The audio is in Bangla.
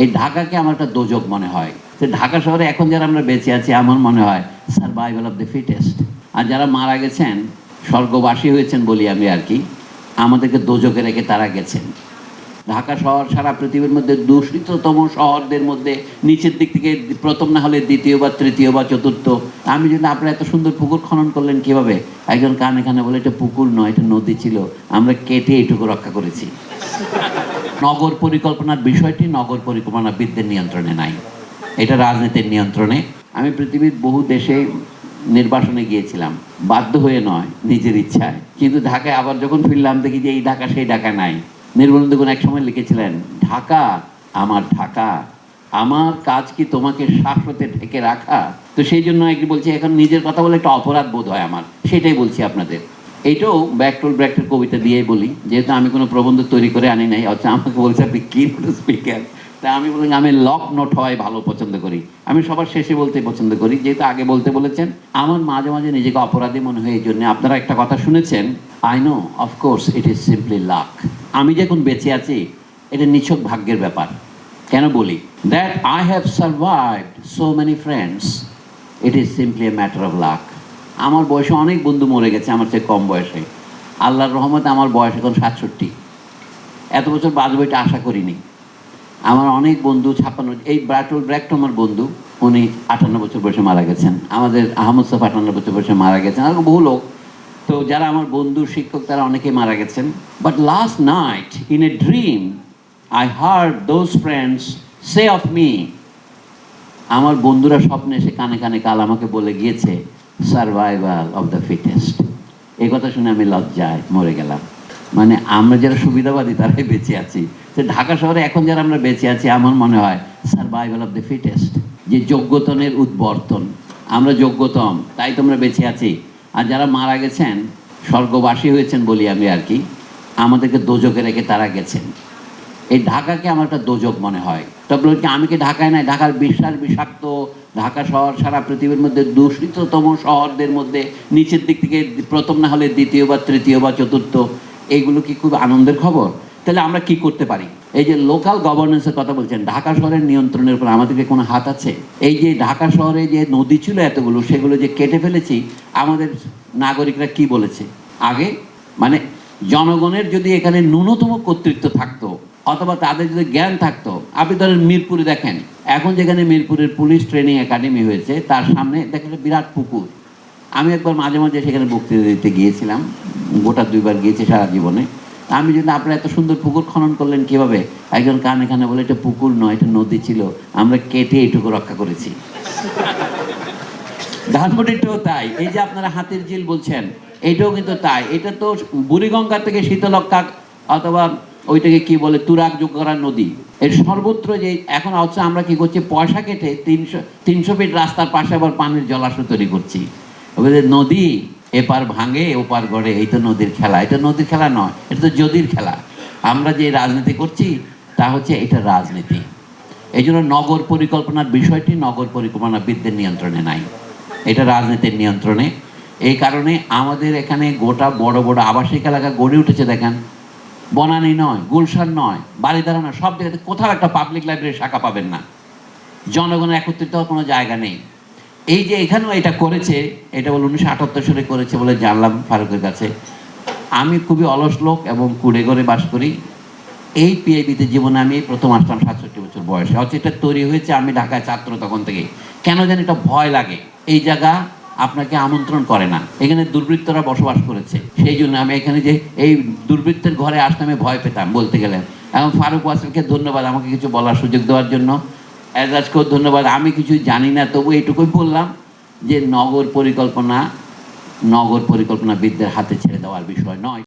এই ঢাকাকে আমার একটা দোজক মনে হয়। তো ঢাকা শহরে এখন যারা আমরা বেঁচে আছি আমার মনে হয় সার্ভাইভাল অফ দ্য ফিটেস্ট আর যারা মারা গেছেন, স্বর্গবাসী হয়েছেন বলি আমি আর কি, আমাদেরকে দোজকে রেখে তারা গেছেন। ঢাকা শহর সারা পৃথিবীর মধ্যে দূষিততম শহরদের মধ্যে নিচের দিক থেকে প্রথম না হলে দ্বিতীয় বা তৃতীয় বা চতুর্থ। আমি যদি আপনারা এত সুন্দর পুকুর খনন করলেন কীভাবে? একজন কানে কানে বলে, এটা পুকুর নয়, এটা নদী ছিল। আমরা কেটে এইটুকু রক্ষা করেছি। নগর পরিকল্পনার বিষয়টি নগর পরিকল্পনাবিদদের নিয়ন্ত্রণে নাই। এটা রাজনীতির নিয়ন্ত্রণে। আমি পৃথিবীর বহু দেশে নির্বাসনে গিয়েছিলাম। বাধ্য হয়ে নয়, নিজের ইচ্ছায়। কিন্তু ঢাকায় আবার যখন ফিরলাম, দেখি যে এই ঢাকা, সেই ঢাকা নাই। নির্মলেন্দু গুণ এক সময় লিখেছিলেন, ঢাকা, আমার ঢাকা। আমার কাজ কি তোমাকে শাশ্বতে ঢেকে রাখা? তো সেই জন্য একটু বলছি, এখন নিজের কথা বলে একটা অপরাধ বোধ হয় আমার। সেটাই বলছি আপনাদের। এইটাও ব্যাকটোল ব্র্যাক্টের কবিতা দিয়েই বলি, যেহেতু আমি কোনো প্রবন্ধ তৈরি করে আনি নাই, অথচ আমাকে বলছে আপনি কি স্পিকার তা আমি বললাম, আমি লক নোট হওয়াই ভালো পছন্দ করি। আমি সবার শেষে বলতে পছন্দ করি, যেহেতু আগে বলতে বলেছেন। আমার মাঝে মাঝে নিজেকে অপরাধী মনে হয়, এই জন্য আপনারা একটা কথা শুনেছেন? I know of course it is simply luck আমি যখন বেঁচে আছি, এটা নিছক ভাগ্যের ব্যাপার। কেন বলি? That I have survived so many friends it is simply a matter of luck আমার বয়সে অনেক বন্ধু মরে গেছে, আমার চেয়ে কম বয়সে। আল্লাহর রহমতে আমার বয়স এখন সাতষট্টি। এত বছর বাঁচবো এটা আশা করিনি। আমার অনেক বন্ধু, ছাপ্পান্ন, এই ব্রাটুল ব্র্যাক্ট আমার বন্ধু, উনি আটান্ন বছর বয়সে মারা গেছেন। আমাদের আহমদ সাফ আটান্ন বছর বয়সে মারা গেছেন। আর বহু লোক। তো যারা আমার বন্ধু, শিক্ষক, তারা অনেকেই মারা গেছেন। But last night in a dream I heard those friends say of me আমার বন্ধুরা স্বপ্নে এসে কানে কানে কাল আমাকে বলে গিয়েছে সার্ভাইভাল অফ দ্য ফিটেস্ট এই কথা শুনে আমি লজ্জায় মরে গেলাম। মানে আমরা যারা সুবিধাবাদী, তারাই বেঁচে আছি। তো ঢাকা শহরে এখন যারা আমরা বেঁচে আছি, আমার মনে হয় সার্ভাইভাল অফ দ্য ফিটেস্ট যে যোগ্যতনের উদ্বর্তন। আমরা যোগ্যতম, তাই তোমরা বেঁচে আছি। আর যারা মারা গেছেন, স্বর্গবাসী হয়েছেন বলি আমি আর কি, আমাদেরকে দোজকে রেখে তারা গেছেন। এই ঢাকাকে আমার একটা দোজক মনে হয়। তবে কি আমি কি ঢাকায় নাই? ঢাকার বিশাল বিষাক্ত, ঢাকা শহর সারা পৃথিবীর মধ্যে দূষিততম শহরদের মধ্যে নিচের দিক থেকে প্রথম না হলে দ্বিতীয় বা তৃতীয় বা চতুর্থ এইগুলো কি খুব আনন্দের খবর? তাহলে আমরা কি করতে পারি? এই যে লোকাল গভর্নেন্সের কথা বলছেন, ঢাকা শহরের নিয়ন্ত্রণের উপর আমাদেরকে কোনো হাত আছে? এই যে ঢাকা শহরে যে নদী ছিল এতগুলো, সেগুলো যে কেটে ফেলেছি, আমাদের নাগরিকরা কি বলেছে? আগে মানে জনগণের যদি এখানে ন্যূনতম কর্তৃত্ব থাকতো অথবা তাদের যদি জ্ঞান থাকতো, আপনি ধরেন মিরপুরে দেখেন, এখন যেখানে মিরপুরের পুলিশ ট্রেনিং একাডেমি হয়েছে, তার সামনে দেখেন বিরাট পুকুর। আমি একবার মাঝে মাঝে সেখানে বক্তৃতা দিতে গিয়েছিলাম, গোটা দুইবার গিয়েছি সারা জীবনে। আমি যদি আপনারা এত সুন্দর পুকুর খনন করলেন কীভাবে? একজন কান এখানে বলে, এটা পুকুর নয়, এটা নদী ছিল, আমরা কেটে এইটুকু রক্ষা করেছি। ধানমন্ডিটাও তাই। এই যে আপনারা হাতির ঝিল বলছেন, এটাও কিন্তু তাই। এটা তো বুড়িগঙ্গা থেকে শীতলক্ষা অথবা ওইটাকে কি বলে যোগ করা নদী। এর সর্বত্র যে এখন হচ্ছে আমরা কি করছি, পয়সা কেটে তিনশো তিনশো ফিট রাস্তার পাশে আবার পানির জলাশয় তৈরি করছি। নদী, এপার ভাঙে, ওপার গড়ে, এই তো নদীর খেলা। এটা নদীর খেলা নয়, এটা তো যদির খেলা। আমরা যে রাজনীতি করছি, তা হচ্ছে এটা রাজনীতি। এই জন্য নগর পরিকল্পনার বিষয়টি, নগর পরিকল্পনাবিদদের নিয়ন্ত্রণে নাই। এটা রাজনীতির নিয়ন্ত্রণে। এই কারণে আমাদের এখানে গোটা বড় বড় আবাসিক এলাকা গড়ে উঠেছে, দেখেন। বনানী নয়, গুলশান নয় বাড়িদারা নয়, সব জায়গাতে কোথাও একটা পাবলিক লাইব্রেরি শাখা পাবেন না। জনগণের একত্রিত হওয়ার কোনো জায়গা নেই। এই যে এখানেও এটা করেছে, এটা বলে উনিশশো আটাত্তর সালে করেছে বলে জানলাম ফারুকের কাছে। আমি খুবই অলস লোক এবং কুড়ে ঘরে বাস করি। এই পিআইবিতে জীবনে আমি প্রথম আসলাম সাতষট্টি বছর বয়সে। হচ্ছে এটা তৈরি হয়েছে আমি ঢাকায় ছাত্র তখন থেকে কেন জানি এটা ভয় লাগে। এই জায়গা আপনাকে আমন্ত্রণ করে না। এখানে দুর্বৃত্তরা বসবাস করেছে। সেই জন্য আমি এখানে যে এই দুর্বৃত্তের ঘরে আসতে আমি ভয় পেতাম বলতে গেলে। এবং ফারুক ওয়াসিমকে ধন্যবাদ আমাকে কিছু বলার সুযোগ দেওয়ার জন্য। এজাজকেও ধন্যবাদ। আমি কিছু জানি না, তবু এইটুকুই বললাম যে নগর পরিকল্পনা, নগর পরিকল্পনাবিদদের হাতে ছেড়ে দেওয়ার বিষয় নয়।